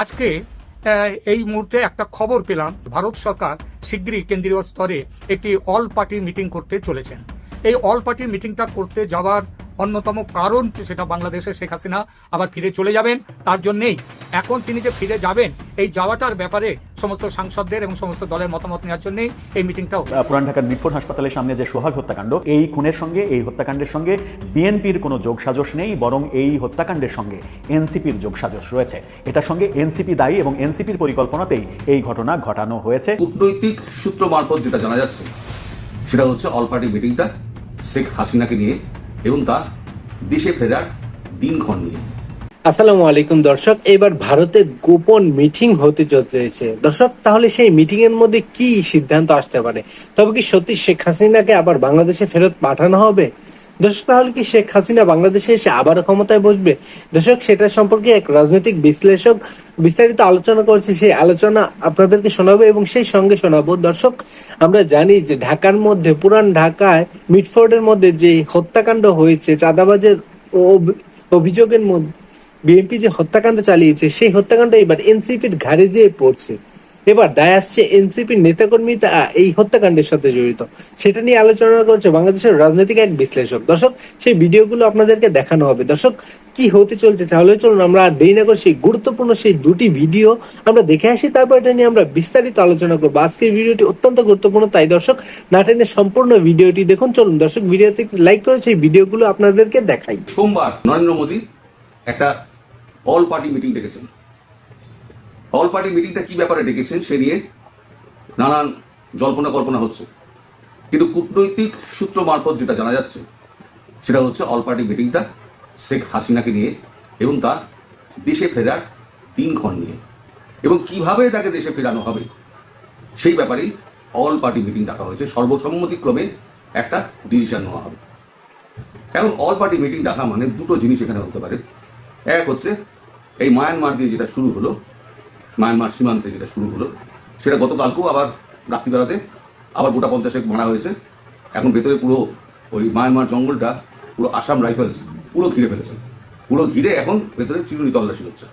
আজকে এই মুহূর্তে একটা খবর পেলাম। ভারত সরকার শীঘ্রই কেন্দ্রীয় স্তরে একটি অল পার্টি মিটিং করতে চলেছেন। এই অল পার্টি মিটিংটা করতে যাওয়ার অন্যতম কারণ সেটা বাংলাদেশে শেখ হাসিনা আবার ফিরে চলে যাবেন তার জন্যেই। এখন তিনি যে ফিরে যাবেন এই যাওয়াটার ব্যাপারে সমস্ত সাংসদদের এবং সমস্ত দলের মতামত নেওয়ার জন্যই এই মিটিংটাও পুরান ঢাকার মিটফোর্ড হাসপাতালের সামনে যে সোহাগ হত্যাকাণ্ড এই খুনের সঙ্গে এই হত্যাকাণ্ডের সঙ্গে বিএনপির কোনো যোগসাজশ নেই বরং এই হত্যাকাণ্ডের সঙ্গে এনসিপির যোগসাজশ রয়েছে। এটার সঙ্গে এনসিপি দায়ী এবং এনসিপির পরিকল্পনাতেই এই ঘটনা ঘটানো হয়েছে। কূটনৈতিক সূত্র মারফত যেটা জানা যাচ্ছে সেটা হচ্ছে অল পার্টি মিটিংটা শেখ হাসিনাকে নিয়ে এবং তার দেশে ফেরার দিনক্ষণ নিয়ে। আসসালামু আলাইকুম দর্শক, এবার ভারতে গোপন মিটিং হতে চলেছে। দর্শক, তাহলে সেই মিটিং এর মধ্যে কি সিদ্ধান্ত আসতে পারে? তবে কি সত্যি শেখ হাসিনাকে আবার বাংলাদেশে ফেরত পাঠানো হবে? দর্শক, তাহলে কি শেখ হাসিনা বাংলাদেশে এসে আবার ক্ষমতায় বসবে? দর্শক, সেটা সম্পর্কে এক রাজনৈতিক বিশ্লেষক বিস্তারিত আলোচনা করছে। সেই আলোচনা আপনাদেরকে শোনাবো এবং সেই সঙ্গে শোনাবো, দর্শক, আমরা জানি যে ঢাকার মধ্যে, পুরান ঢাকায়, মিটফোর্ডের মধ্যে যে হত্যাকাণ্ড হয়েছে, চাঁদাবাজের অভ- অভিযোগের মধ্যে, বিএনপি যে হত্যাকাণ্ড চালিয়েছে, সেই হত্যাকাণ্ড এবার এনসিপির ঘাড়ে যেয়ে পড়ছে। এবার দায় আসছে এনসিপির নেতাকর্মী তা এই হত্যাকাণ্ডের সাথে জড়িত। সেটা নিয়ে আলোচনা করছে বাংলাদেশের রাজনৈতিক এক বিশ্লেষক। দর্শক, সেই ভিডিওগুলো আপনাদেরকে দেখানো হবে। দর্শক, কি হতে চলছে? তাহলে চলুন আমরা আর দেরি না করে সেই গুরুত্বপূর্ণ সেই দুটি ভিডিও আমরা দেখে আসি। তারপর এটা নিয়ে আমরা বিস্তারিত আলোচনা করব। আজকের ভিডিওটি অত্যন্ত গুরুত্বপূর্ণ, তাই দর্শক, না টেনে সম্পূর্ণ ভিডিওটি দেখুন। চলুন দর্শক, ভিডিওতে লাইক করে সেই ভিডিওগুলো আপনাদেরকে দেখাই। সোমবার নরেন্দ্র মোদী একটা অল পার্টি মিটিং ডেকেছেন। অল পার্টি মিটিংটা কি ব্যাপারে ডেকেছেন সে নিয়ে নানান জল্পনা কল্পনা হচ্ছে। কিন্তু কূটনৈতিক সূত্র মারফত যেটা জানা যাচ্ছে, সেটা হচ্ছে অল পার্টি মিটিংটা শেখ হাসিনাকে নিয়ে এবং তার দেশে ফেরার দিনক্ষণ নিয়ে। এবং কীভাবে তাকে দেশে ফেরানো হবে, সেই ব্যাপারেই অল পার্টি মিটিং ডাকা হয়েছে। সর্বসম্মতিক্রমে একটা ডিসিশন নেওয়া হবে। এখন অল পার্টি মিটিং ডাকা মানে দুটো জিনিস এখানে হতে পারে। এক হচ্ছে এই মায়ানমার দিয়ে যেটা শুরু হলো মায়ানমার সীমান্তে যেটা শুরু হলো, সেটা গতকালকেও আবার রাত্রিবেলাতে আবার গোটা পঞ্চাশেক মারা হয়েছে। এখন ভেতরে পুরো ওই মায়ানমার জঙ্গলটা, পুরো আসাম রাইফেলস পুরো ঘিরে ফেলেছে। পুরো ঘিরে এখন ভেতরে চিরুনি তল্লাশি হচ্ছে।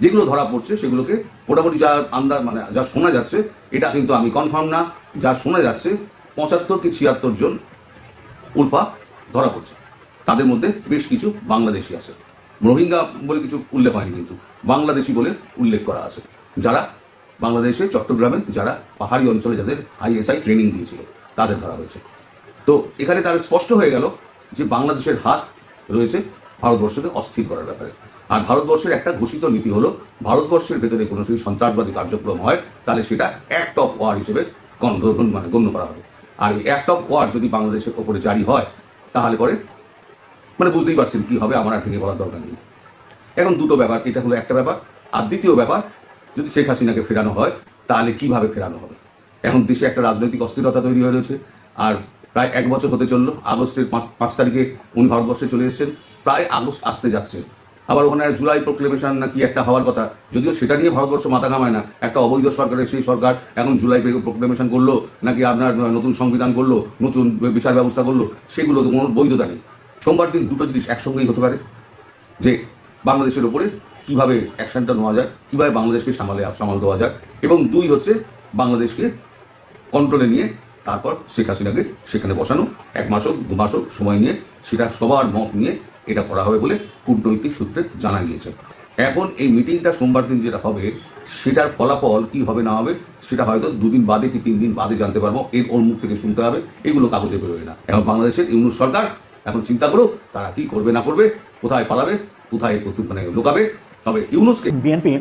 যেগুলো ধরা পড়ছে সেগুলোকে মোটামুটি যা আন্দাজ মানে যা শোনা যাচ্ছে, এটা কিন্তু আমি কনফার্ম না, যা শোনা যাচ্ছে, পঁচাত্তর কি ছিয়াত্তর জন উলফা ধরা পড়ছে। তাদের মধ্যে বেশ কিছু বাংলাদেশি আছে। রোহিঙ্গা বলে কিছু উল্লেখ হয়নি কিন্তু, বাংলাদেশি বলে উল্লেখ করা আছে। যারা বাংলাদেশে, চট্টগ্রামে যারা পাহাড়ি অঞ্চলে যাদের আইএসআই ট্রেনিং দিয়েছিল, তাদের ধরা হয়েছে। তো এখানে তার স্পষ্ট হয়ে গেল যে বাংলাদেশের হাত রয়েছে ভারতবর্ষকে অস্থির করার ব্যাপারে। আর ভারতবর্ষের একটা ঘোষিত নীতি হলো, ভারতবর্ষের ভেতরে কোনো যদি সন্ত্রাসবাদী কার্যক্রম হয়, তাহলে সেটা অ্যাক্ট অফ ওয়ার হিসেবে মানে গণ্য করা হবে। আর এই অ্যাক্ট অফ ওয়ার যদি বাংলাদেশের ওপরে জারি হয়, তাহলে পরে মানে বুঝতেই পারছেন কি হবে, আমার আর ভেঙে বলার দরকার নেই। এখন দুটো ব্যাপার, এটা হলো একটা ব্যাপার, আর দ্বিতীয় ব্যাপার যদি শেখ হাসিনাকে ফেরানো হয়, তাহলে কীভাবে ফেরানো হবে? এখন দেশে একটা রাজনৈতিক অস্থিরতা তৈরি হয়ে রয়েছে। আর প্রায় এক বছর হতে চলল। আগস্টের পাঁচ পাঁচ তারিখে উনি ভারতবর্ষে চলে এসেছেন। প্রায় আগস্ট আসতে যাচ্ছে। আবার ওখানে জুলাই প্রোক্লেমেশন নাকি একটা হওয়ার কথা। যদিও সেটা নিয়ে ভারতবর্ষ মাথা ঘামায় না। একটা অবৈধ সরকারের সেই সরকার এখন জুলাই প্রোক্লেমেশন করল, নাকি আপনার নতুন সংবিধান করল, নতুন বিচার ব্যবস্থা করল, সেগুলো তো কোনো বৈধতা নেই। সোমবার দিন দুটো জিনিস একসঙ্গেই হতে পারে। যে বাংলাদেশের ওপরে কীভাবে অ্যাকশনটা নেওয়া যায় কীভাবে বাংলাদেশকে সামালে, সামাল দেওয়া যায় এবং দুই হচ্ছে বাংলাদেশকে কন্ট্রোলে নিয়ে তারপর শেখ হাসিনাকে সেখানে বসানো, এক মাস হোক, দু মাস হোক সময় নিয়ে সেটা সবার মত নিয়ে এটা করা হবে বলে কূটনৈতিক সূত্রে জানা গিয়েছে। এখন এই মিটিংটা সোমবার দিন যেটা হবে, সেটার ফলাফল কি হবে, না হবে, সেটা হয়তো দুদিন বাদে কি তিন দিন বাদে জানতে পারব এর ওর মুখ থেকে শুনতে হবে, এগুলো কাগজে বেরোয় না। এখন বাংলাদেশের ইউনুস সরকার, এখন চিন্তা করুক, তারা কি করবে, না করবে, কোথায় পালাবে, কোথায় মানে লুকাবে তবে ইউনুসকে বিএনপি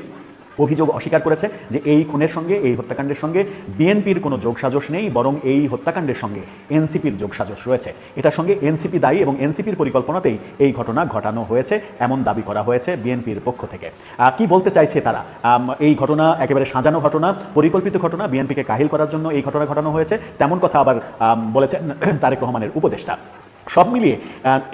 অভিযোগ অস্বীকার করেছে যে এই খুনের সঙ্গে, এই হত্যাকাণ্ডের সঙ্গে বিএনপির কোনো যোগসাজশ নেই, বরং এই হত্যাকাণ্ডের সঙ্গে এনসিপির যোগসাজশ রয়েছে। এটার সঙ্গে এনসিপি দায়ী এবং এনসিপির পরিকল্পনাতেই এই ঘটনা ঘটানো হয়েছে, এমন দাবি করা হয়েছে বিএনপির পক্ষ থেকে। কি বলতে চাইছে তারা? এই ঘটনা একেবারে সাজানো ঘটনা, পরিকল্পিত ঘটনা, বিএনপিকে কাহিল করার জন্য এই ঘটনা ঘটানো হয়েছে, তেমন কথা আবার বলেছেন তারেক রহমানের উপদেষ্টা। সব মিলিয়ে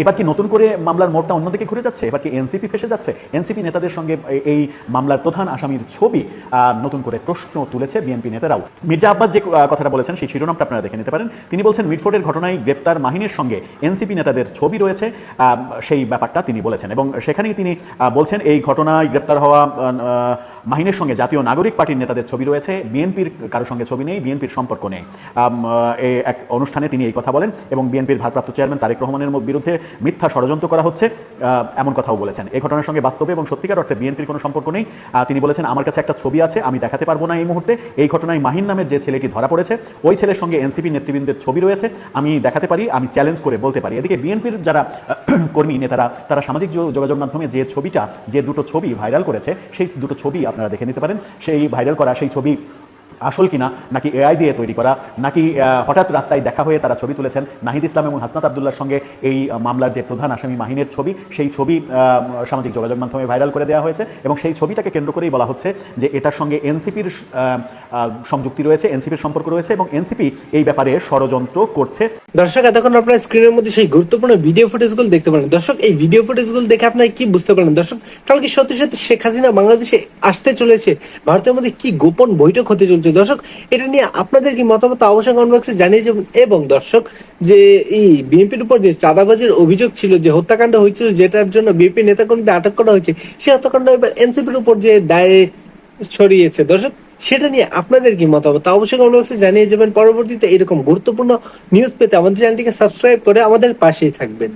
এবার কি নতুন করে মামলার মোড়টা অন্যদিকে ঘুরে যাচ্ছে? এবার কি এনসিপি ফেসে যাচ্ছে? এনসিপি নেতাদের সঙ্গে এই মামলার প্রধান আসামির ছবি নতুন করে প্রশ্ন তুলেছে বিএনপি নেতারাও। মির্জা আব্বাস যে কথাটা বলেছেন, সেই শিরোনামটা আপনারা দেখে নিতে পারেন। তিনি বলছেন, মিটফোর্ডের ঘটনায় গ্রেপ্তার মাহিনের সঙ্গে এনসিপি নেতাদের ছবি রয়েছে সেই ব্যাপারটা তিনি বলেছেন। এবং সেখানেই তিনি বলছেন, এই ঘটনায় গ্রেপ্তার হওয়া মাহিনের সঙ্গে জাতীয় নাগরিক পার্টির নেতাদের ছবি রয়েছে। বিএনপির কারোর সঙ্গে ছবি নেই, বিএনপির সম্পর্ক নেই। এক অনুষ্ঠানে তিনি এই কথা বলেন এবং বিএনপির ভারপ্রাপ্ত চেয়ারম্যান তারেক রহমানের বিরুদ্ধে মিথ্যা ষড়যন্ত্র করা হচ্ছে। এমন কথাও বলেছেন। এই ঘটনার সঙ্গে বাস্তবে এবং সত্যিকার অর্থে বিএনপির কোনো সম্পর্ক নেই। তিনি বলেছেন, আমার কাছে একটা ছবি আছে, আমি দেখাতে পারব না এই মুহূর্তে। এই ঘটনায় মাহিন নামের যে ছেলেটি ধরা পড়েছে, ওই ছেলের সঙ্গে এনসিপি নেতৃবৃন্দের ছবি রয়েছে। আমি দেখাতে পারি, আমি চ্যালেঞ্জ করে বলতে পারি। এদিকে বিএনপির যারা কর্মী, নেতারা, তারা সামাজিক যোগাযোগ মাধ্যমে যে ছবিটা, যে দুটো ছবি ভাইরাল করেছে, সেই দুটো ছবি আপনারা দেখে নিতে পারেন। সেই ভাইরাল করা সেই ছবি আসল কিনা, নাকি এআই দিয়ে তৈরি করা, নাকি হঠাৎ রাস্তায় দেখা হয়ে তারা ছবি তুলেছেন, নাহিদ ইসলাম এবং হাসনাত আবদুল্লার সঙ্গে এই মামলার যে প্রধান আসামি মাহিনের ছবি, সেই ছবি সামাজিক যোগাযোগ মাধ্যমে ভাইরাল করে দেওয়া হয়েছে এবং সেই ছবিটাকে কেন্দ্র করেই বলা হচ্ছে যে এটার সঙ্গে এনসিপির সংযুক্তি রয়েছে, এনসিপির সম্পর্ক রয়েছে এবং এনসিপি এই ব্যাপারে ষড়যন্ত্র করছে। দর্শক, এতক্ষণ আপনার স্ক্রিনের মধ্যে সেই গুরুত্বপূর্ণ ভিডিও ফুটেজগুলো দেখতে পারেন। দর্শক, এই ভিডিও ফুটেজগুলো দেখে আপনারা কি বুঝতে পারেন দর্শক তাহলে কি সত্যি সত্যি শেখ হাসিনা বাংলাদেশে আসতে চলেছে। ভারতের মধ্যে কি গোপন বৈঠক হতে চলছে দর্শক, এটা নিয়ে আপনাদের কি মতামত অবশ্যই কমেন্ট বক্সে জানিয়ে যাবেন। এবং দর্শক, যে এই বিএনপির উপর যে চাঁদাবাজির অভিযোগ ছিল, যে হত্যাকাণ্ড হয়েছিল, যেটার জন্য বিএনপি নেতাকর্মীদের আটক করা হয়েছে সেই হত্যাকাণ্ড এবার এনসিপির উপর যে দায়ে ছড়িয়েছে। দর্শক, সেটা নিয়ে আপনাদের কি মতামত অবশ্যই কমেন্ট বক্সে জানিয়ে যাবেন। পরবর্তীতে এরকম গুরুত্বপূর্ণ নিউজ পেতে আমাদের চ্যানেলটিকে সাবস্ক্রাইব করে আমাদের পাশেই থাকবেন।